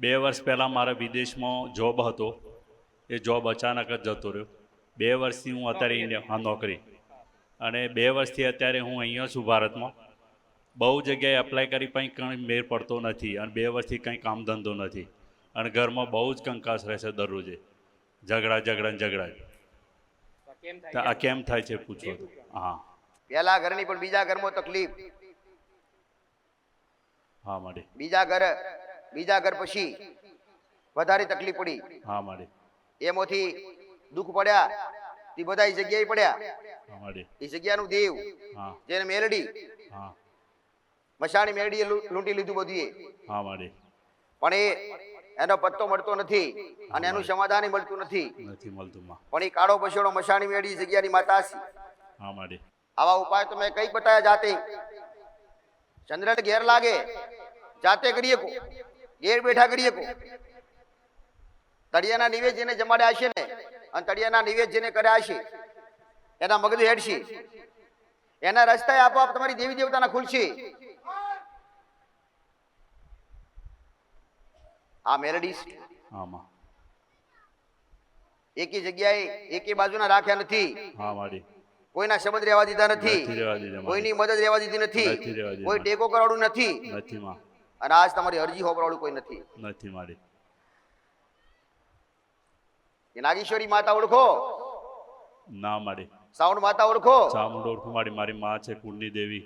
બે વર્ષ પહેલાં મારા વિદેશમાં જોબ હતો. એ જોબ અચાનક જ જતો રહ્યો. બે વર્ષથી હું અત્યારે ઇન્ડિયા હા નોકરી. અને બે વર્ષથી અત્યારે હું અહીંયા છું ભારતમાં. બહુ જગ્યાએ એપ્લાય કરી પણ કંઈ મેળ પડતો નથી અને બે વર્ષથી કંઈ કામ ધંધો નથી. અને ઘરમાં બહુ જ કંકાસ રહેશે દરરોજે. ઝઘડા ઝઘડા ને ઝઘડા. આ કેમ થાય છે પૂછો તો. હા. પહેલા ઘરની પણ બીજા ઘરમાં તકલીફ. હા માટે બીજા ઘર બીજા ઘર પછી વધારે તકલીફ પડી. હા મારે. એમાંથી દુઃખ પડ્યા તે બધા એ જગ્યાએ પડ્યા. મારે. એ જગ્યાનું દેવ જેને મેલડી મશાણી મેલડીએ લૂંટી લીધું બધું એ હા મારે. પણ એ એનો પત્તો મળતો નથી અને એનું સમાધાન મળતું નથી. નથી મળતું પણ એ કાળો પછોડો મશાણી મેળી જગ્યાની માતા છે. હા મારે. આવા ઉપાય તો મેં કઈ બતાયા જાતે. ચંદ્રને ઘેર લાગે. જાતે કરીએ કો. ઘેર બેઠા કરીએ કો તળિયાના નિવેદ જેને જમાડ્યા હશે ને અને તળિયાના નિવેદ જેને કર્યા હશે એના મગજ હેડશે. એના રસ્તાએ આપોઆપ તમારી દેવી દેવતાના ખુલશે. આ મેલડીસ આમાં. એકી જગ્યાએ એકી બાજુના રાખ્યા નથી. હા માડી કોઈના શબ્દ રહેવા દીધા નથી. કોઈની મદદ રહેવા દીધી નથી. કોઈ ટેકો કરવાળું નથી. નથી માં. અને આજ તમારી અરજી હોબરાવાળું કોઈ નથી. નથી મારી. એ નાગેશ્વરી માતા ઓળખો? ના મારી. સાઉન્ડ માતા ઓળખો? સાઉન્ડ ઓળખો મારી. મારી માં છે કુળની દેવી.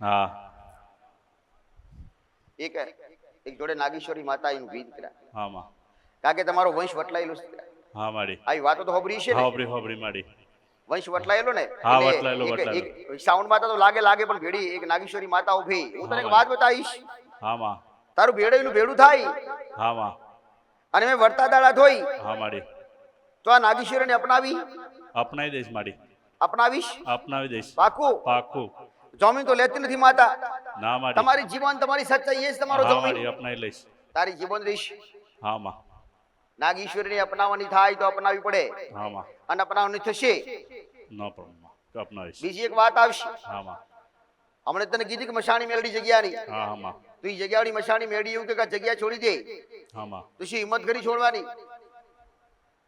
હા. એક એક જોડે નાગેશ્વરી માતા એનું ગીત કર્યા હા માં. કારણ કે તમારો વંશ વટલાયેલો છે. હા મારી. આવી વાતો તો હોબરી છે ને? હોબરી હોબરી મારી. વંશ વટલાયેલો ને? હા, વટલાયેલો, વટલાયેલો. સાઉન્ડ માતા તો લાગે લાગે પણ ભેડી એક નાગેશ્વરી માતા ઊભી હું તને એક વાત બતાવીશ. હા માં તારું ભેળેલું ભેળું થાય. હા માં અને મેં વર્તા દાડા ધોઈ. હા માડી. તો આ નાગીશ્વરને અપનાવી. અપનાવી દઈશ માડી. અપનાવીશ? અપનાવી દઈશ. પાકું? પાકું. જમીન તો લેતી નથી માતા. ના માડી. તમારી જીવન તમારી સચ્ચાઈ એ જ તમારો જમીન. અપનાવી લઈશ. તારી જીવન રહીશ હા માં નાગેશ્વરીને અપનાવવાની થાય તો અપનાવી પડે. હા માં અને અપનાવવાની થશે. ન પણ અપનાવીશ. બીજી એક વાત આવશે. હા માં હમણે તને કીધી કે મશાણી મેલડી જગ્યાની. હા હા માં તું એ જગ્યાવાળી મશાણી મેળી એવું કે જગ્યા છોડી દે. હા તો શું હિંમત કરી છોડવાની?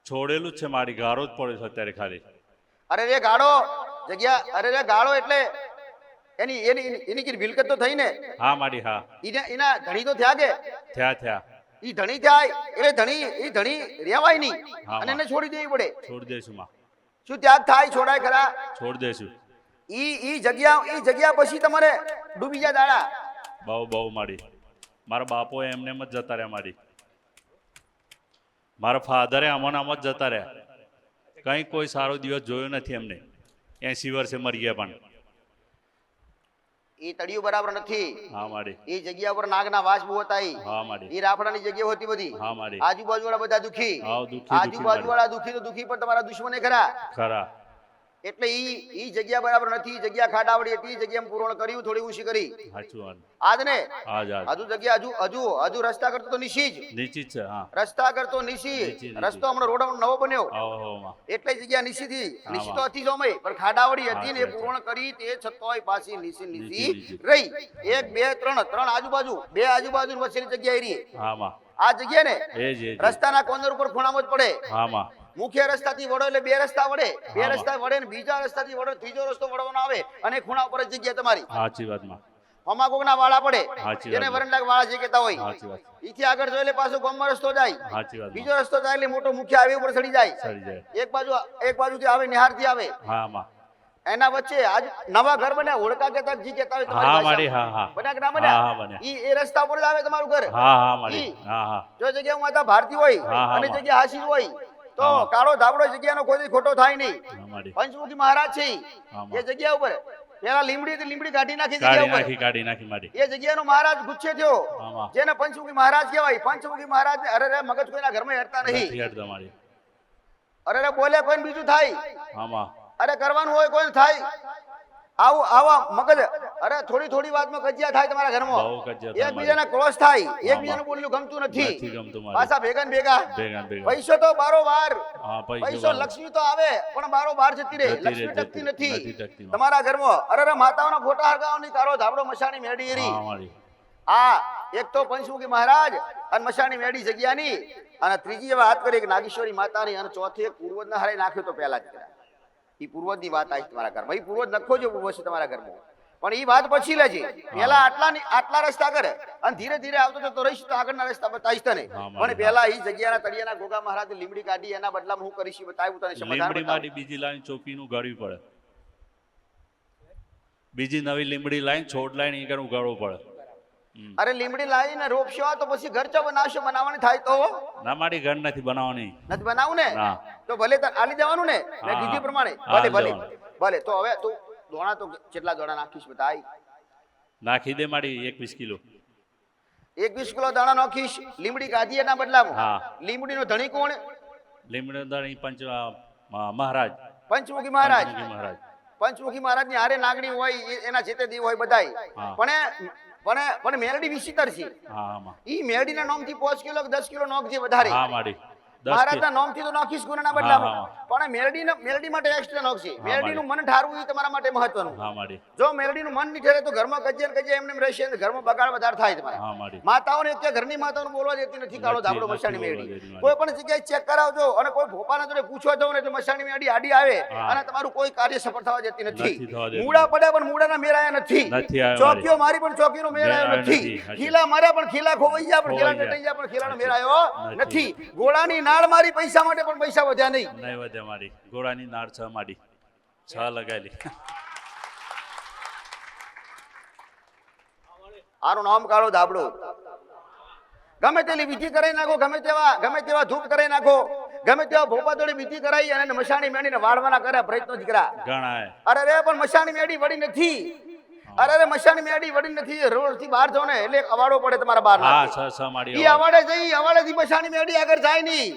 છોડેલું છે મારી ગાળો જ પડે છે અત્યારે ખાલી. અરે રે ગાળો જગ્યા અરે રે ગાળો એટલે એની એની એની- કી મિલકત તો થઈ ને? હા મારી હા. એના એના ધણી તો થયા કે? થયા થયા. ઈ ધણી થાય એટલે ધણી ઈ ધણી રહેવાય નહીં. અને એને છોડી દેવી પડે. છોડી દેશું માં. શું ત્યાગ થાય છોડાય ખરા? છોડી દેશું. ઈ ઈ જગ્યા ઈ જગ્યા પછી તમારે ડૂબી જાય દાડા. બહુ બહુ માડી. મારા બાપો એમને એમ જ જતા રહ્યા મારી. મારા ફાધરે આમાં આમ જ જતા રહ્યા. કંઈ કોઈ સારો દિવસ જોયો નથી એમને. એસી વર્ષે મરી ગયા પણ. એ તળિયું બરાબર નથી. હા મારી એ જગ્યા પર નાગના વાસ બહુ હતા હા મારી એ રાફડાની જગ્યા હોતી બધી. હા મારી આજુબાજુ વાળા બધા દુખી. હા, દુઃખી આજુબાજુ વાળા દુખી તો દુખી પણ તમારા દુશ્મને ખરા. ખરા. એટલે ઈ ઈ જગ્યા બરાબર નથી જગ્યા ખાડાવડી હતી ઈ જગ્યા પૂર્ણ કર્યું થોડી ઊંચી કરી. આજ ને? હજુ જગ્યા હજુ હજુ હજુ રસ્તા કરતો તો નિશી જ નીચી છે હા. રસ્તા કરતો નીચી, નીચી. રસ્તો હમણાં રોડ નવો બન્યો. એટલે જગ્યા નીચી થી નીચી તો હતી સમય પણ ખાડાવડી હતી ને પૂરણ કરી તે છતોય પાછી નીચી, નીચી. રહી. એક બે ત્રણ ત્રણ આજુબાજુ બે આજુબાજુ વચ્ચેની જગ્યા એ રહી. આ જગ્યા ને જ જ. રસ્તાના કોર્નર ઉપર ખૂણામાં જ પડે. મુખ્ય રસ્તાથી વળો એટલે બે રસ્તા વડે બે રસ્તા વળે ને બીજા રસ્તાથી વડો ત્રીજો રસ્તો વળવાનો આવે અને ખૂણા ઉપર જ જગ્યા તમારી. સાચી વાતમાં કોક ના વાળા પડે. જેને વાત. વરંડા વાળા જે કહેતા હોય. ઈથી આગળ જોઈ એટલે પાછો ગામમાં રસ્તો જાય. બીજો રસ્તો જાય એટલે મોટો મુખ્ય આવી ઉપર ચડી જાય. એક બાજુ એક બાજુ થી આવે આવે નિહારથી આવે. હા એના વચ્ચે આજ નવા ઘર બન્યા ઓળખા કહેતા જી કેતા હોય હા મારી હા હા. બન્યા કે ના બને હા બન્યા. ઈ એ રસ્તા પર જ આવે તમારું ઘર? હા હા મારી. હા હા. જો જગ્યા માતા ભારતી હોય હા, હા, અને જગ્યા હાસી હોય તો કાળો ધાબળો જગ્યાનો કોઈ ખોટો થાય નહીં. પંચમુખી મહારાજ છે એ જગ્યા ઉપર. પેલા લીમડી લીમડી કાઢી નાખી જગ્યા કાઢી નાખી કાઢી નાખી માડી. એ જગ્યાનો મહારાજ ગુચ્છે થયો. જેને પંચમુખી મહારાજ કહેવાય. પંચમુખી મહારાજ અરે રે મગજ કોઈના ઘરમાં હેરતા નથી નહીં અરે રે બોલે કોઈ બીજું થાય. અરે કરવાનું હોય કોઈ થાય. આવું આવા મગજ. અરે થોડી થોડી વાતમાં કજિયા થાય તમારા ઘરમાં. એકબીજાના ક્રોસ થાય. એકબીજાનું બોલવું ગમતું નથી. પાછા ભેગા ને ભેગા. પૈસો તો બારો બાર પૈસો લક્ષ્મી તો આવે પણ બારો બાર જતી રહે. લક્ષ્મી ટકતી નથી. તમારા ઘરમાં અરે અરે માતાઓના ફોટા હરગાવવાની તારો ધાબડો મસાણી મેળી એરી. આ એક તો પંચમુખી મહારાજ અને મશાણી મેડી જગ્યાની. અને ત્રીજી વાત કરી એક નાગેશ્વરી માતાની અને ચોથી એક પૂર્વજના હારે નાખ્યો તો પહેલા જ. એ પૂર્વજની વાત આવી તમારા ઘરમાં. એ પૂર્વજ લખો જો ઊભો છે તમારા ઘરમાં. પણ એ વાત પછી લેજે પેલા આટલા આટલા રસ્તા કરે. અને ધીરે ધીરે આવતો જતો રહીશ તો આગળના રસ્તા બતાવીશ તને. પણ પેલા એ જગ્યાના તળિયાના ગોગા મહારાજ લીમડી કાઢી એના બદલામાં હું કરીશ બતાવ્યું તને સમાધાન બીજી લાઈન ચોપીનું ગાળવી પડે. બીજી નવી લીમડી લાઈન છોડ લાઈન એ કણ ઉગાડવું પડે. અરે લીમડી લાવીને રોપશો તો પછી ઘર ચો બનાવશો? બનાવવાની થાય તો? ના મારી ઘર નથી બનાવવાની. નથી બનાવું ના. તો ભલે તાર આલી દેવાનું ને મેં કીધી પ્રમાણે. ભલે ભલે. ભલે તો હવે તું દોણા તો કેટલા દોણા નાખીશ બતાય નાખી દે મારી એકવીસ કિલો. એકવીસ કિલો દાણા નાખીશ. લીમડી કાઢી એના બદલામાં? હા. લીમડીનો ધણી કોણ? લીમડી ધણી પંચ મહારાજ. પંચમુખી મહારાજ. મહારાજ. પંચમુખી મહારાજની હારે નાગણી હોય એના જેતે દેવ હોય બધાય. પણ પણ પણ મેલડી વિચિત્ર છે. હા આમાં. ઈ નામથી પાંચ કિલો કે દસ કિલો નાખજે વધારે. હા દસ મહારાજના નામથી તો નાખીશ ગુનાના બદલામાં પણ મેલડી મેલડી માટે એક્સ્ટ્રા નાખશે. મેલડીનું મન ઠારવું એ તમારા માટે મહત્વનું. જો મેલડીનું મન નહીં ઠરે તો ઘરમાં કજિયા ને કજિયા એમને એમ રહેશે અને ઘરમાં બગાડ વધારે થાય તમારે. માતાઓને કે ઘરની માતાઓને બોલવા દેતી નથી કાળો ધાબળો મેળી દેતી કોઈ પણ જગ્યાએ ચેક કરાવજો અને કોઈ ભોપાના જોડે પૂછવા જાવ ને તો મસાણી મેળી આડી આવે અને તમારું કોઈ કાર્ય સફળ થવા દેતી નથી. મૂળા પડ્યા પણ મૂળાના મેળાયા નથી. ચોકીઓ મારી પણ ચોકીનો મેરાયો નથી. ખીલા માર્યા પણ ખીલા ખોવાઈ ગયા પણ ખીલા નટાઈ ગયા પણ ખીલાનો મેરાયો. નથી. ગોળાની નાળ મારી પૈસા માટે પણ પૈસા વધ્યા નહીં. નહીં વધે મારી. ઘોડાની નાળ છ મારી. છ લગાવેલી આનું નામ કાઢો દાબડો ગમે તેલી વિધિ કરાવી નાખો ગમે તેવા ગમે તેવા ધૂપ કરાવી નાખો ગમે તેવા ભોપાદોડી વિધિ કરાઈ અને મશાણી મેળીને વાળવાના કર્યા પ્રયત્નો જ કર્યા. ઘણા અરે રે પણ મશાણી મેળી વળી નથી. અરે રે મશાણી મેડી વડી નથી રોડથી બહાર જો ને એટલે અવાડો પડે તમારા બહાર હા છ છ માડી ઈ અવાડે. જઈ અવાડે થી મશાણી મેડી આગળ જાય નહીં.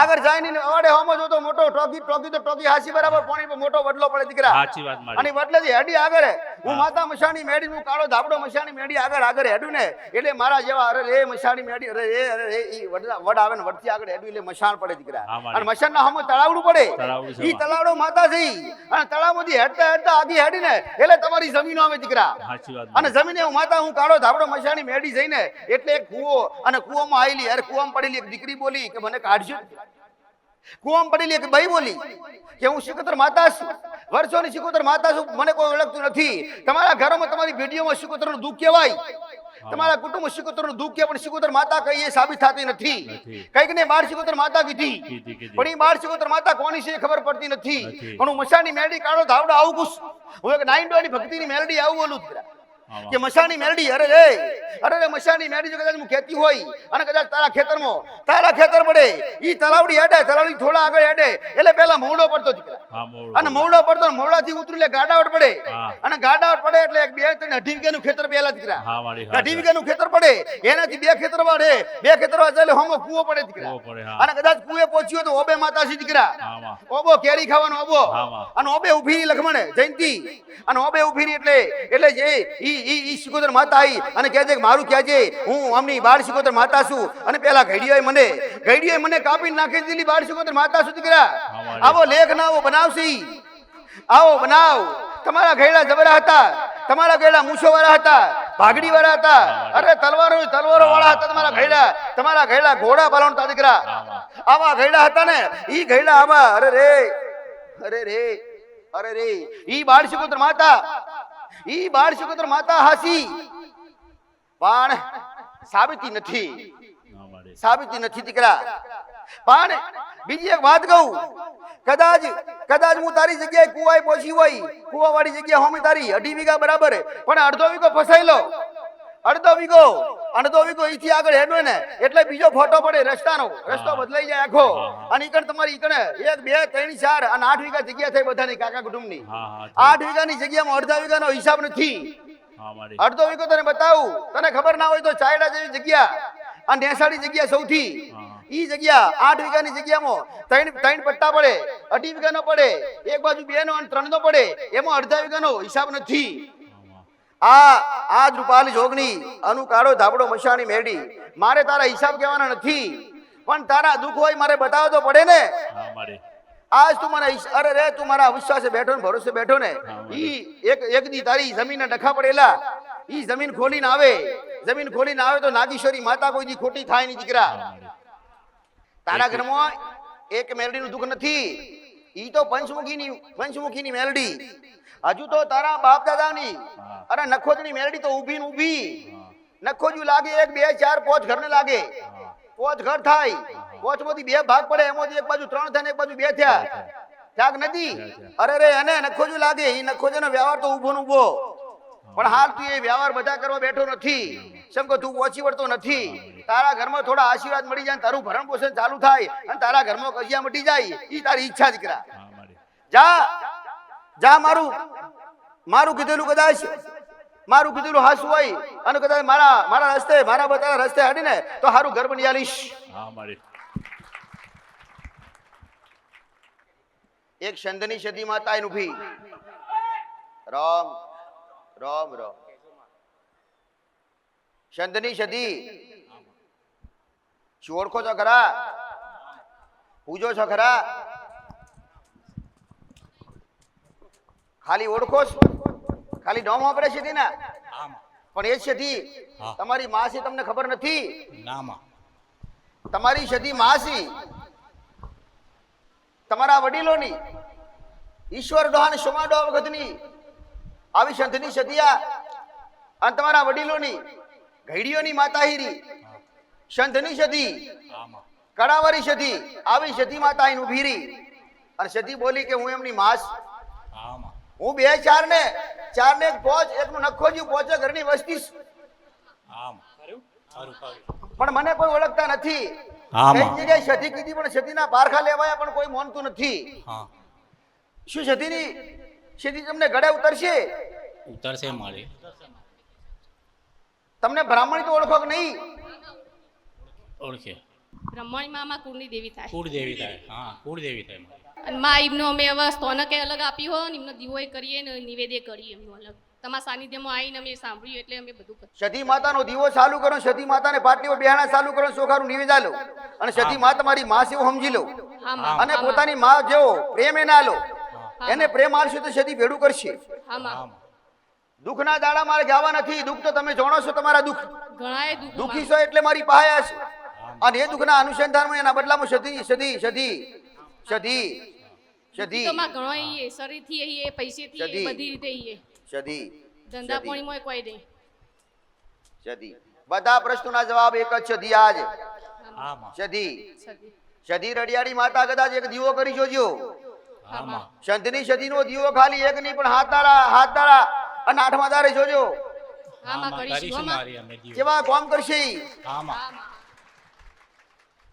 આગળ જાય નહીં અવાડે હોમો જો તો મોટો ટોકી ટોકી તો ટોકી હાસી બરાબર પાણી મોટો વડલો પડે દીકરા. સાચી વાત અને વડલે થી હેડી આગળ. હું માતા મશાણી મેડી હું કાળો ધાબડો મશાની મેડી આગળ આગળ હેડું ને એટલે મારા જેવા અરે રે મશાણી મેડી અરે રે અરે રે ઈ વડ આવે ને વડથી આગળ હેડું એટલે મશાણ પડે દીકરા. અને મશાન ના હોમો તળાવડું પડે. ઈ તળાવડો માતા થઈ અને તળાવમાંથી હેડતા હેડતા આધી હેડી ને એટલે તમારી જમીનો આવે દીકરા. સાચી અને જમીને હું માતા હું કાળો ધાબડો મશાણી મેડી જઈને એટલે એક કુવો અને કુવામાં આવેલી અરે કુવામાં પડેલી એક દીકરી બોલી કે મને કાઢજો. કૂવામાં પડેલી એક બાઈ બોલી કે હું શિકોતર માતા છું વર્ષોની શિકોતર માતા છું મને કોઈ ઓળખતું નથી તમારા ઘરોમાં તમારી પેઢીઓમાં શિકોતરનું દુઃખ કહેવાય તમારા કુટુંબ શિકોતરનું દુઃખ કે પણ શિકોતર માતા કઈ એ સાબિત થતી નથી. કંઈક ને બાર શિકોતર માતા કીધી. પણ એ બાળ શિકોતર માતા કોની છે ખબર પડતી નથી. પણ હું મશાની મેલડી કાઢો ધાવડો આવું કુશ હું એક નાઇન ડોની ભક્તિની મેલડી આવું બોલું. કે મશાની મેરડી અરે રે અરે રે મશાની મેરડી જો કદાચ હું ખેતી હોય અને કદાચ તારા ખેતરમાં તારા ખેતર પડે ઈ તલાવડી હેડે તલાવડી થોડા આગળ હેડે એટલે પેલા મોવડો પડતો દીકરા અને મોવડો પડતો. મોવડાથી ઉતરી એટલે ગાડાવટ પડે. અને ગાડાવટ પડે એટલે એક બે ત્રણ અઢી વીઘાનું ખેતર પેલા દીકરા અઢી વીઘાનું ખેતર પડે એનાથી બે ખેતર વાળે બે ખેતર એટલે હોમો કુવો પડે દીકરા પડે. અને કદાચ કુએ પહોંચ્યો તો ઓબે માતા છે દીકરા. ઓબો કેરી ખાવાનો ઓબો. અને ઓબે ઊભી લખમણે જયંતી. અને ઓબે ઊભી એટલે એટલે જે ઈ ઈ માતા આવી અને કહે છે કે મારું કહે છે હું આમની બાળ શિકોતર માતા છું અને પેલા ઘડીઓએ મને ઘડીઓએ મને કાપી નાખી દીધી બાળ શિકોતર માતા સુધી કર્યા. આવો લેખ ના આવો બનાવશે આવો બનાવ. તમારા ઘેડા જબરા હતા તમારા ઘેડા મૂછો વાળા હતા ભાગડી વાળા હતા અરે તલવારો તલવારો વાળા હતા તમારા ઘેડા તમારા ઘેડા ઘોડા પાલન તા દીકરા આવા. ઘેડા હતા ને ઈ ઘેડા આવા અરે રે અરે રે અરે રે ઈ બાળ શિકોતર માતા ઈ બાળ શિકોતર માતા હાસી. પણ સાબિતી નથી. સાબિતી નથી દીકરા. પણ બીજી એક વાત કહું. કદાચ કદાચ હું તારી જગ્યાએ કુવાએ પહોંચી હોય, કુવાવાળી જગ્યા હોમી તારી અઢી વીઘા બરાબર પણ અડધો વીઘો ફસાઈ લો. અડધો વીઘો અડધો વીઘો અહીંથી આગળ હેડવે ને. એટલે બીજો ફોટો પડે રસ્તાનો. રસ્તો બદલાઈ જાય આખો. અને ઈકણ તમારી ઈકણ એક બે ત્રણ ચાર અને આઠ વીઘા જગ્યા થઈ બધાની કાકા કુટુંબની. ની આઠ વીઘાની જગ્યામાં અડધા વીઘાનો હિસાબ નથી. અડધો વીઘો તને બતાવું. તને ખબર ના હોય તો ચાયડા જેવી જગ્યા અને નેસાડી જગ્યા સૌથી. ઈ જગ્યા આઠ વીઘાની જગ્યામાં ત્રણ ત્રણ પટ્ટા પડે અઢી વીઘાનો પડે એક બાજુ બે નો અને ત્રણ નો પડે. એમાં અડધા વીઘાનો હિસાબ નથી. આ આ જ રૂપાલી જોગણી અનુકાળો ધાબડો મશાણી મેડી મારે તારા હિસાબ કહેવાના નથી. પણ તારા દુઃખ હોય મારે બતાવો તો પડે ને. આજ તું મને અરે રે તું મારા વિશ્વાસે બેઠો ને ભરોસે બેઠો ને. ઈ એક એક દી તારી જમીનના ડખા પડેલા. ઈ જમીન ખોલીને આવે. જમીન ખોલીને આવે તો નાગેશ્વરી માતા કોઈ દી ખોટી થાય નહીં દીકરા. તારા ઘરમાં એક મેલડીનું દુઃખ નથી. ઈ તો પંચમુખીની પંચમુખીની મેલડી હજુ તો તારા બાપ દાદાની. અરે નખોજની મેરડી તો ઊભી ને ઊભી. નખોજું લાગે એક બે ચાર પાંચ ઘરને લાગે. પોચ ઘર થાય. પોચમાંથી બે ભાગ પડે એમાંથી એક બાજુ ત્રણ થાય ને એક બાજુ બે થયા. ત્યાગ નથી. અરે રે એને નખોજું લાગે. ઈ નખોજનો વ્યવહાર તો ઊભો ને ઊભો. પણ હાલ તું એ વ્યવહાર બધા કરવા બેઠો નથી. કેમ કે તું ઓછી વળતો નથી. તારા ઘરમાં થોડા આશીર્વાદ મળી જાય તારું ભરણ પોષણ ચાલુ થાય અને તારા ઘરમાં કજિયા મટી જાય. એ તારી ઈચ્છા દીકરા જા. જા મારું. મારું કીધેલું કદાચ. મારું કીધેલું હાસુ હોય અને કદાચ મારા મારા રસ્તે મારા બતારા રસ્તે હડીને તો હારું ઘર બની આલીશ. એક સંધની સદી માતા એનું ભી રામ રામ. રામ સંધની સદી શું ઓળખો છો ખરા? પૂજો છો ખરા? ખાલી ઓળખો છો ખાલી નામ વાપરે છે ને આમાં પણ એ સધી તમારી માસી તમને ખબર નથી? તમારી સધી માસી. તમારા વડીલોની. ઈશ્વર ડોહાને સોમાડો વખતની. આવી સંતની સધિયા અને તમારા વડીલોની. ઘડીઓની માતાહીરી સંતની સધી આમાં. સધી આવી સધી માતા ઊભી રહી. અને સધી બોલી કે હું એમની માસ હું બે ચાર ને ચાર ને એક પોચ એકનું નખો જ્યું પોચે ઘરની વસ્તી. આમાં. પણ મને કોઈ ઓળખતા નથી. જગ્યાએ સતી કીધી પણ સદીના પારખા લેવાયા પણ કોઈ માનતું નથી. શું સતીની સતી તમને ગળે ઉતરશે? ઉતરશે મારે. તમને બ્રાહ્મણી તો ઓળખો કે નહીં? ઓળખે. બ્રાહ્મણી મામા કુળની દેવી થાય. કુળદેવી થાય. હા કુળદેવી થાય મારી. અને માં એમનો અમે હવે સ્તોનકે અલગ આપી હોય ને એમનો દીવો કરીએ ને નિવેદ્ય કરીએ એમનું અલગ. તમારા સાનિધ્યમાં આવીને અમે સાંભળ્યું એટલે અમે બધું કરીએ સતી માતાનો દીવો ચાલુ કરો સતી માતાને પાટલીઓ બેહાણા ચાલુ કરો સોખારું નિવેદા લો અને સતી મા તમારી માં સેવું સમજી લો. હા અને પોતાની માં જેવો પ્રેમ એને આલો. લો એને પ્રેમ આલશો તો સતી ભેડું કરશે. હા માં. દુઃખના દાડા મારે જવા નથી. દુઃખ તો તમે જાણો છો તમારા દુઃખ. દુઃખી છો એટલે મારી પાસે છે. અને એ દુઃખના અનુસંધાનમાં એના બદલામાં સધી સધી સધી સતી સતી તો ઘણો ઈએ. ઈએ બધી રીતે ઈએ ધંધા પાણી માં કોઈ દે સદી બધા પ્રશ્નોના જવાબ એક જ છે આજ. આમાં. સદી રડિયાળી માતા કદાચ એક દીવો કરી જોજો. આમાં. સંતની સદીનો દીવો ખાલી એક નહીં પણ હાથ દાડા હાથ દાડા અને આઠમા દાડે જોજો. આમાં કરીશું. કેવા કોમ કરશે? આમાં.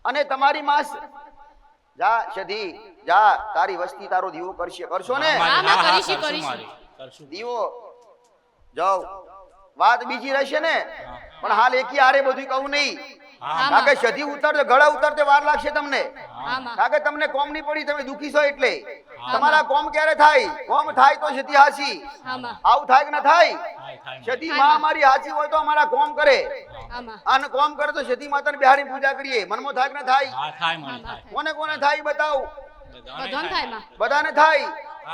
અને તમારી માસ જા સદી જા તારી વસ્તી તારો દીવો કરશે. કરશો ને? હા, હા, હા, કરીશું, કરશું કરીશું. મારી. કરશું. દીવો. જાઓ. વાત બીજી રહેશે ને? પણ હાલ એકી હારે બધું કહું નહીં. કારણ કે સદી ઉતરતે ગળા ઉતરતે વાર લાગશે તમને. હા માં કારણ કે તમને કોમ નહીં પડી તમે દુખી છો એટલે. તમારા કોમ ક્યારે થાય? કોમ થાય તો સધી હાસી. હા માં આવું થાય કે ના થાય? થાય, થાય. મારી. સતી માં અમારી હાસી હોય તો અમારા કોમ કરે. હા માં અને કોમ કરે તો સતી માતાને બિહારી પૂજા કરીએ. મનમાં થાય કે ના થાય? હા થાય મારી થાય. કોને કોને થાય ઈ બતાવો. બધાને થાય. માં. બધાને થાય.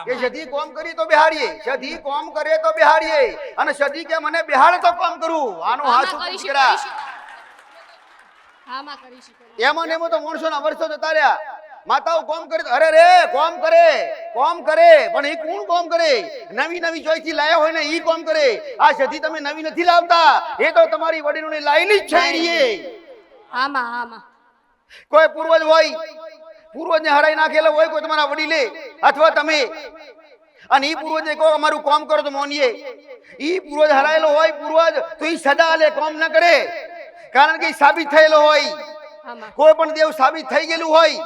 કે સદી કોમ કરી તો બિહારીએ સધી કોમ કરે તો બિહારીએ અને સદી કે મને બિહાડે તો કોમ કરું? આનું હાસું દીકરા. એમાં ને એમાં તો માણસોના વર્ષો જતા રહ્યા. માતાઓ કોમ કરે તો અરે રે કોમ કરે કોમ કરે. પણ એ કોણ કોમ કરે? નવી નવી ચોઈથી લાયા હોય ને એ કોમ કરે. આ સદી તમે નવી નથી લાવતા. એ તો તમારી વડીલોની લાયેલી જ છે કોઈ પૂર્વજ હોય પૂર્વજને હરાઈ નાખેલો હોય કોઈ તમારા વડીલે અથવા તમે. અને ઈ પૂર્વજને કહો અમારું કામ કરો તો મોનીએ. ઈ પૂર્વજ હરાયેલો હોય પૂર્વજ તો ઈ સદા આલે કામ ન કરે. કારણ કે સાબિત થયેલો હોય. કોઈ પણ દેવ સાબિત થઈ ગયેલું હોય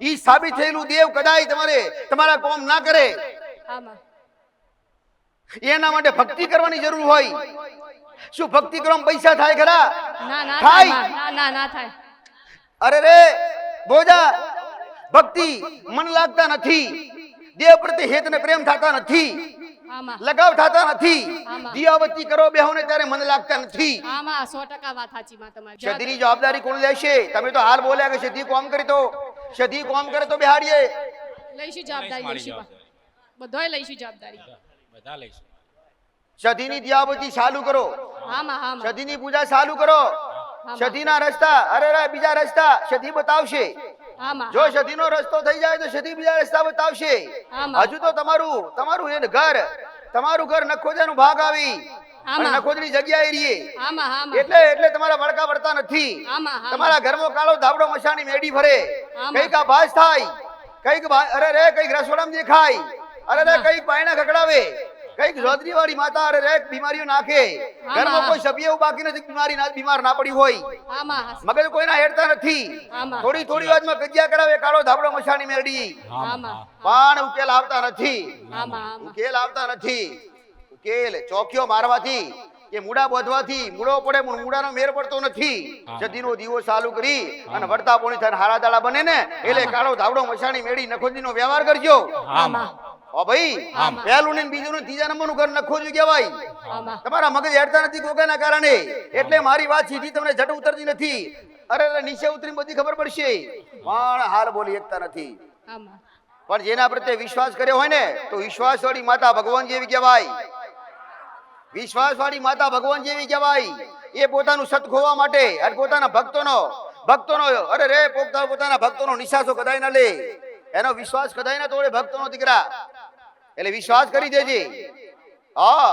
એ ઈ સાબિત થયેલું દેવ કદાય તમારે તમારા કોમ ના કરે. એના માટે ભક્તિ કરવાની જરૂર હોય. શું ભક્તિ કરવામાં પૈસા થાય ખરા. થાય. ના ના ના થાય. અરે રે બોજા. ભક્તિ મન લાગતા નથી. દેવ પ્રત્યે હેત ને પ્રેમ થતા નથી. લગાવ થતા નથી. આમાં. દિયાવતી કરો બેહો ને ત્યારે મન લાગતા નથી. હા માં સો વાત સાચી માં તમારી. સદીની જવાબદારી કોણ લેશે? તમે તો હાલ બોલ્યા કે શધી કોમ કરી તો. સદી કોમ કરે તો બિહાડીએ. લઈશું જવાબદારી લઈશું જવાબદારી. બધાય લઈશું જવાબદારી. બધા લઈશું. સતીની દિયાબતી ચાલુ કરો. હા પૂજા ચાલુ કરો. માં. સતીના રસ્તા અરે રા બીજા રસ્તા શધી બતાવશે. હા માં નો રસ્તો થઈ જાય તો સતી બીજા રસ્તા બતાવશે હજુ તો તમારું તમારું એ ઘર તમારું ઘર નખોજાનું ભાગ આવી. નખોજની જગ્યાએ રહીએ. એટલે એટલે તમારા વળકા વળતા નથી. તમારા ઘરમાં કાળો ધાબડો મશાની મેડી ફરે કંઈક આ ભાસ થાય. કંઈક અરે રે કંઈક રસોડામાં દેખાય. અરે રે કંઈક પાયણા ખકડાવે કંઈક જોતરી વાળી માતા અરે રેક બીમારીઓ નાખે. ઘરમાં કોઈ સભ્ય એવું બાકી નથી કે બીમારી ના બીમાર ના પડી હોય. મગજ કોઈના હેડતા નથી. થોડી થોડી વારમાં કજિયા કરાવે કાળો ધાબળો મશાની મેરડી. પણ ઉકેલ આવતા નથી. ઉકેલ આવતા નથી. ઉકેલ ચોકીઓ મારવાથી કે મૂડા બોધવાથી મૂડો પડે પણ મૂડાનો મેર પડતો નથી. જતીનો દીવો ચાલુ કરી અને વર્તા પોણી થઈને હારા દાડા બને ને એટલે કાળો ધાબળો મશાણી મેળી નખોજીનો વ્યવહાર કરજો. હા. માં ઓ ભાઈ પહેલું ને બીજું ને ત્રીજા નંબરનું ઘર નખોજી કહેવાય. હા તમારા મગજ હેડતા નથી કોકાના કારણે. એટલે મારી વાત સીધી તમને જટ ઉતરતી નથી. અરે અરે નીચે ઉતરી બધી ખબર પડશે. પણ હાલ બોલી એકતા નથી. પણ જેના પ્રત્યે વિશ્વાસ કર્યો હોય ને તો વિશ્વાસ વાળી માતા ભગવાન જેવી કહેવાય. વિશ્વાસ વાળી માતા ભગવાન જેવી કહેવાય. એ પોતાનું સત ખોવા માટે અને પોતાના ભક્તોનો ભક્તોનો અરે રે પોતા પોતાના ભક્તોનો નિશાસો કદાય ના લે. એનો વિશ્વાસ કદાય ના તોડે ભક્તોનો દીકરા. એટલે વિશ્વાસ કરી દેજે. હા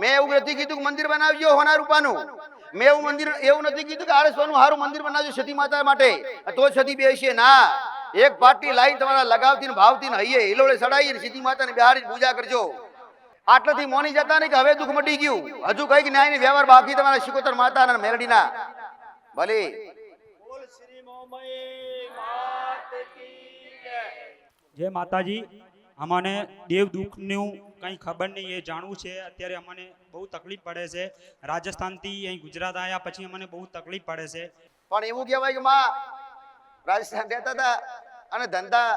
મેં એવું નથી કીધું કે મંદિર બનાવજો હોના રૂપાનું મેં એવું મંદિર એવું નથી કીધું કે આરસવાનું સારું મંદિર બનાવજો સતી માતા માટે. તો સતી બેસીએ ના. એક પાટી લાઈન તમારા લગાવતી ને ભાવતી ને હૈયે હિલોળે સડાઈ ને સીધી માતાને બિહારી પૂજા કરજો. આટલાથી મોની જતા નહીં કે હવે દુઃખ મટી ગયું. હજુ કંઈક ન્યાયની વ્યવહાર બાકી તમારા શિકોતર માતા અને મેરડીના. ભલે. જય માતાજી. અમને દેવ દુઃખનું કંઈ ખબર નહીં એ જાણવું છે. અત્યારે અમને બહુ તકલીફ પડે છે. રાજસ્થાનથી અહીં ગુજરાત આવ્યા પછી અમને બહુ તકલીફ પડે છે. પણ એવું કહેવાય કે માં રાજસ્થાન રહેતા હતા અને ધંધા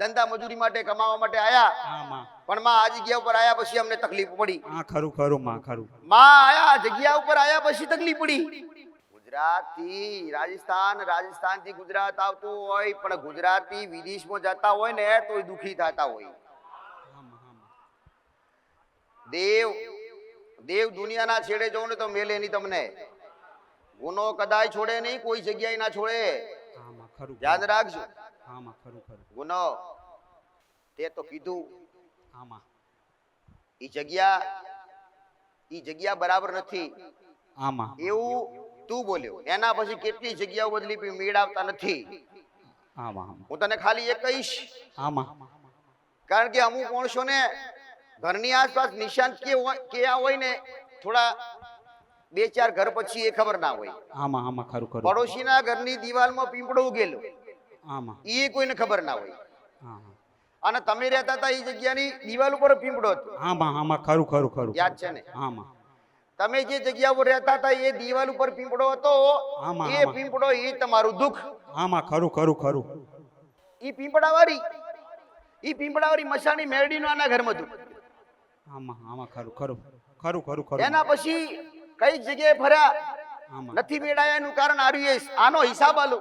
ધંધા મજૂરી માટે કમાવા માટે આયા. હા માં. પણ માં આ જગ્યા ઉપર આયા પછી અમને તકલીફ પડી. હા ખરું ખરું માં ખરું. માં આયા જગ્યા ઉપર આયા પછી તકલીફ પડી. ગુજરાતથી રાજસ્થાન રાજસ્થાનથી ગુજરાત આવતું હોય પણ ગુજરાતી વિદેશમાં જતા હોય ને તો દુખી થતા હોય. દેવ દેવ દુનિયાના છેડે જવું ને તો મેલે નહીં તમને. ગુનો કદાય છોડે નહીં કોઈ જગ્યાએ ના છોડે. યાદ રાખજો. હા ખરું ખરું. ગુનો તે તો કીધું. આમાં. ઈ જગ્યા ઈ જગ્યા બરાબર નથી. આમાં. એવું તું બોલ્યો. એના પછી કેટલી જગ્યાઓ બદલી પણ મેળ આવતા નથી. હા તને ખાલી એ કહીશ. આમાં. કારણ કે અમુક માણસોને ઘરની આસપાસ નિશાન ક્યાં હોય ને થોડા બે ચાર ઘર પછી એ ખબર ના હોય. આમાં આમાં ખરું ખરું. પડોશીના ઘરની દિવાલમાં પીંપળો ઉગેલો. આમાં. એ કોઈને ખબર ના હોય. અને તમે રહેતા હતા એ જગ્યાની દિવાલ ઉપર પીંપળો હતો. આમાં હા ખરું ખરું ખરું. યાદ છે ને? આમાં. તમે જે જગ્યા ઉપર રહેતા હતા એ દિવાલ ઉપર પીંપળો હતો આમાં, એ પીંપડો પીંપળો એ તમારું દુઃખ. આમાં ખરું ખરું ખરું. ખરું વાળી એ ઈ પીંપળાવાળી મસાણી મેરડીનો આના ઘરમાં હતું હા આમાં ખરું ખરું. ખરું ખરું ખરું. એના પછી કઈ જગ્યાએ ફર્યા. હા નથી મેળાયા એનું કારણ આર્યું એ આનો હિસાબ આલો.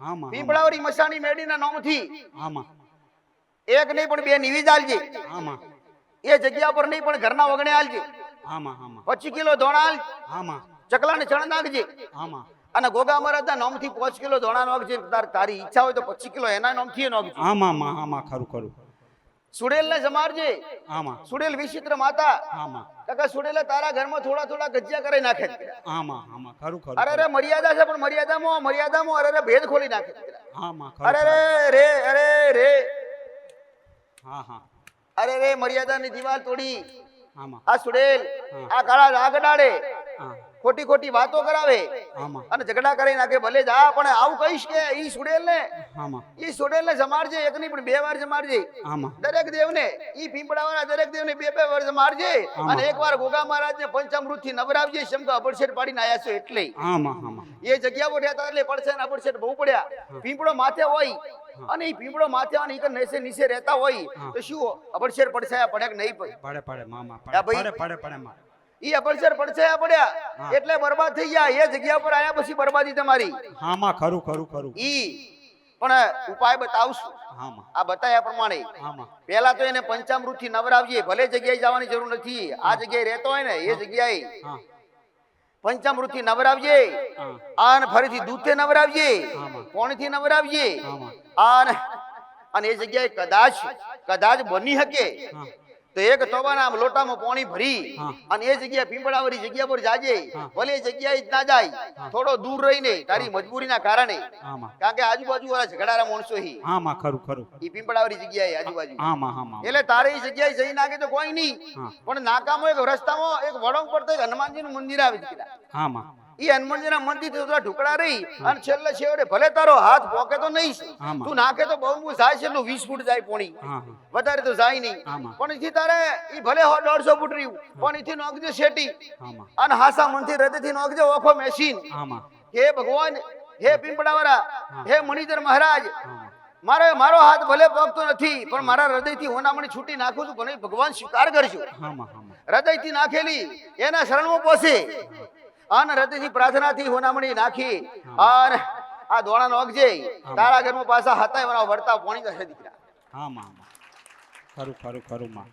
આમાં પીપળાવરી મસાણી મેડીના નામથી. આમાં. એક નહીં પણ બે નિવી આલજે. આમાં. એ જગ્યા પર નહીં પણ ઘરના વગણે આલજે. આમાં આમાં. પચી કિલો ધોણા આલ. આમાં. ચકલાને ચણ નાખજે. આમાં. અને ગોગા મહારાજના નામથી પાંચ કિલો ધોણા નાખજે. તાર ઈચ્છા હોય તો પચીસ કિલો એના નામથી નાખજે. હા આમાં માં હા ખરું ખરું. સુડેલ ને સમારજે. હા સુડેલ વિચિત્ર માતા. આમાં. કાકા સુડેલે તારા ઘરમાં થોડા થોડા ગજ્જા કરી નાખે. આમાં હા માં હા માં ખરું ખરું અરે રે મર્યાદા છે પણ મર્યાદામાં મર્યાદામાં અરે રે ભેદ ખોલી નાખે. આમાં અરે રે રે અરે રે. હા હા. અરે રે મર્યાદાની દીવાલ તોડી. આમાં. આ સુડેલ આ કાળા રાગ ડાળે હા. ખોટી ખોટી વાતો કરાવે. અને ઝઘડા કરી નાખે ભલે જા પણ આવું કહીશ કે ઈ સુડેલ ને ઈ સુડેલ ને જમાડજે એક નહીં પણ બે વાર જમાડજે. દરેક દેવ દેવને ઈ પીંપળાવાળા દરેક દેવને બે બે વાર જમાડજે. અને એક વાર ગોગા મહારાજને પંચામૃતથી નવરાવજે શંખ અબડશેટ પાડીને આયા છો એટલે. એ જગ્યા પર રહેતા એટલે પડશે ને અબડશેટ બહુ પડ્યા. પીંપળો માથે હોય. અને એ પીપળો માથે અને ને નેસે નીચે રહેતા હોય. તો શું? અબડશેર પડછાયા પડે કે નહીં પડે પડે મામા પડે પડે પડે પડે માં ઈ અબડશેર પડછાયા પડ્યા. એટલે બરબાદ થઈ ગયા. એ જગ્યા પર આયા પછી બરબાદી તમારી. હા માં ખરું ખરું ખરું. ઈ. પણ ઉપાય બતાવશું. આ બતાવ્યા પ્રમાણે. પહેલા તો એને પંચામૃતથી નવરાવજે ભલે જગ્યાએ જવાની જરૂર નથી. આ જગ્યાએ રહેતો હોય ને એ જગ્યાએ પંચામૃતથી નવરાવજે આને ફરીથી દૂધથી નવરાવજે નવરાવીએ પોણીથી નવરાવજે હા આને અને એ જગ્યાએ કદાચ કદાચ બની શકે. તો એક આમ લોટામાં પાણી ભરી અને એ જગ્યાએ પીંપળાવાળી જગ્યા પર જાજે ભલે જગ્યાએ જ ના જાય થોડો દૂર રહીને તારી મજબૂરીના કારણે. કારણ કે આજુબાજુ વાળા ઝઘડારા માણસો હી. હા ખરું ખરું ઈ પીંપળાવાળી જગ્યાએ આજુબાજુ. એટલે તારે એ જગ્યાએ જઈ નાખે તો કોઈ નહીં. પણ નાકામાં એક રસ્તામાં એક વડોંગ પડતો તો એક હનુમાનજીનું મંદિર આવે હા માં ઈ હનુમાનજીના મંદિરથી થોડા ઢુકડા રહી અને છેલ્લે છેવટે ભલે તારો હાથ પોકે તો નહીં. તું નાખે તો બહુ જાય છે વીસ ફૂટ જાય પોણી. હા હા. વધારે તો જાય નહીં. પણ એથી તારે એ ભલે દોઢસો ફૂટ રહ્યું પણ એથી નોખજો શેટી. અને હાસા મનથી હૃદયથી નોખજો ઓખો મેશીન હે ભગવાન હે પીંપળાવાળા હે. મણિધર મહારાજ. હા મારો મારો હાથ ભલે પગતો નથી પણ મારા હૃદયથી હોનામણી છૂટી નાખું છું ભલે ભગવાન સ્વીકાર કરજો. હૃદયથી હૃદયથી નાખેલી એના શરણમાં પોસે. અને હૃદયથી પ્રાર્થનાથી હોનામણી નાખી. અને આ દોણા અગજે તારા ઘરમાં પાછા હતા એના વર્તા પોણી જશે દીકરા. હા માં ખરું ખરું ખરું માં.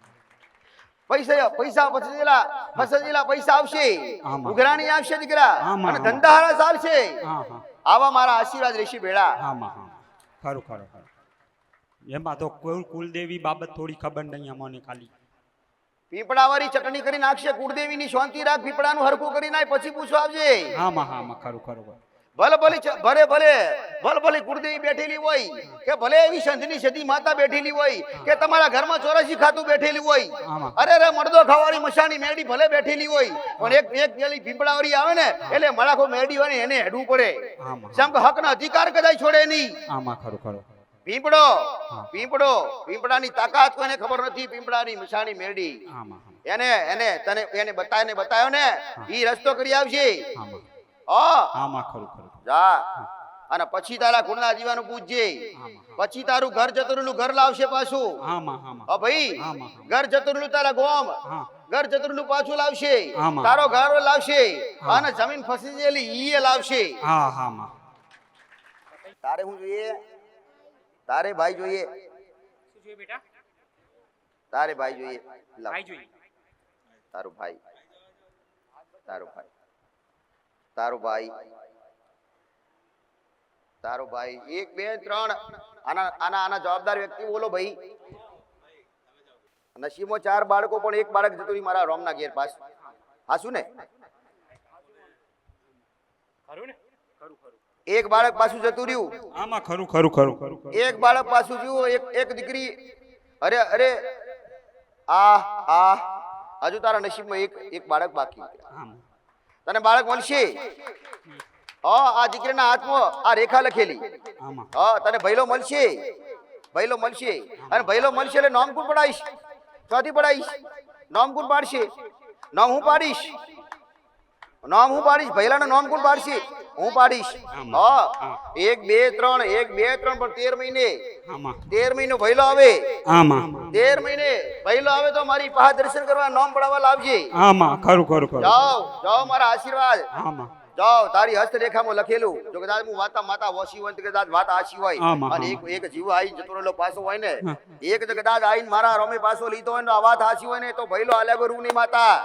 પૈસા પૈસા ફસેલા ફસેલા પૈસા આવશે. ઉઘરાણી આવશે દીકરા. અને ધંધા હારા હા આવા મારા આશીર્વાદ રહેશે ભેળા. હા માં હા ખરું ખરું ખરું. એમાં તો કુલ કુલદેવી બાબત થોડી ખબર નહીં અમને ખાલી. પીપળાવાળી ચટણી કરી નાખશે કુળદેવીની શાંતિ રાખ પીપળાનું હરખું કરી નાખ પછી પૂછો આવજે. હા માં હા માં ખરું ખરું. ભલે ભલે ભલે ભલે ભલે ભલે કુળદેવી બેઠેલી હોય કે ભલે એવી સંધની સતી માતા બેઠેલી હોય કે તમારા ઘરમાં ચોરસી ખાતું બેઠેલી હોય. અરે રે મડદો ખાવાની મશાની મેડી ભલે બેઠેલી હોય પણ એક એક પેલી પીપળાવાળી આવે ને એટલે મળાખો મેડી હોય ને એને હેડવું પડે. જેમ કે હકના અધિકાર કદાચ છોડે નહીં. આમાં ખરું ખરું. પીપળો પીપળો પીપળાની તાકાત કોઈને ખબર નથી મેરડી. આમાં આમાં. એને એને તને એને બતાય ને બતાયો ને ઈ રસ્તો કરી આવશે. આમાં. ખરું ખરું જા. અને પછી તારા કુળના જીવાનું પૂછજે પછી તારું ઘર જતરનું ઘર લાવશે પાછું. હા ભાઈ. ઘર જતરનું તારા ગોમ. ઘર જતરનું પાછું લાવશે. તારો ઘર લાવશે. અને જમીન ફસી ગયેલી ઈ એ લાવશે તારે હું જોઈએ? તારે ભાઈ જોઈએ. શું જોઈએ બેટા? તારે ભાઈ જોઈએ. ભાઈ જોઈએ. તારો ભાઈ. તારો ભાઈ. તારો ભાઈ. તારો ભાઈ. એક બે ત્રણ. આના આના આના જવાબદાર વ્યક્તિ બોલો ભાઈ. નસીબમાં ચાર બાળકો પણ એક બાળક જતો રહ્યું મારા રોમના ઘેર પાસ હાશું ને ખરું ને? એક બાળક પાછું જતું રહ્યું. આમાં ખરું ખરું ખરું ખરું એક બાળક પાછું જુઓ એક એક દીકરી અરે અરે આ આ હજુ તારા નસીબમાં એક એક બાળક બાકી તને બાળક મળશે? હા આ દીકરીના હાથમાં આ રેખા લખેલી. હા તને ભૈલો મળશે? ભૈલો મળશે. અને ભૈલો મળશે એટલે નામ કોણ પડાવીશ ચોથી પડાવીશ નામ કોણ પાડશે. નામ હું પાડીશ? નામ હું પાડીશ? ભૈલાનું નામ કોણ પાડશે. હું પાડીશ હા. એક બે ત્રણ એક બે ત્રણ પણ તેર મહિને. તેર મહિનો ભયલો આવે. તેર મહિને ભયલો આવે તો મારી પાસે દર્શન કરવા નામ પડાવવા લાવજે. ખરું ખરું જાઓ જાઓ મારા આશીર્વાદ. જાઓ તારી હસ્તરેખામાં લખેલું. જો કદાચ હું વાતા માતા વસી હોય તો કદાચ વાત આશી હોય. અને એક એક જીવ આઈ જતો રહેલો પાછો હોય ને. એક કદાચ આઈને મારા રમે પાછો લીધો હોય ને આ વાત આશી હોય ને તો ભયલો આલ્યા ગુરુ ની માતા.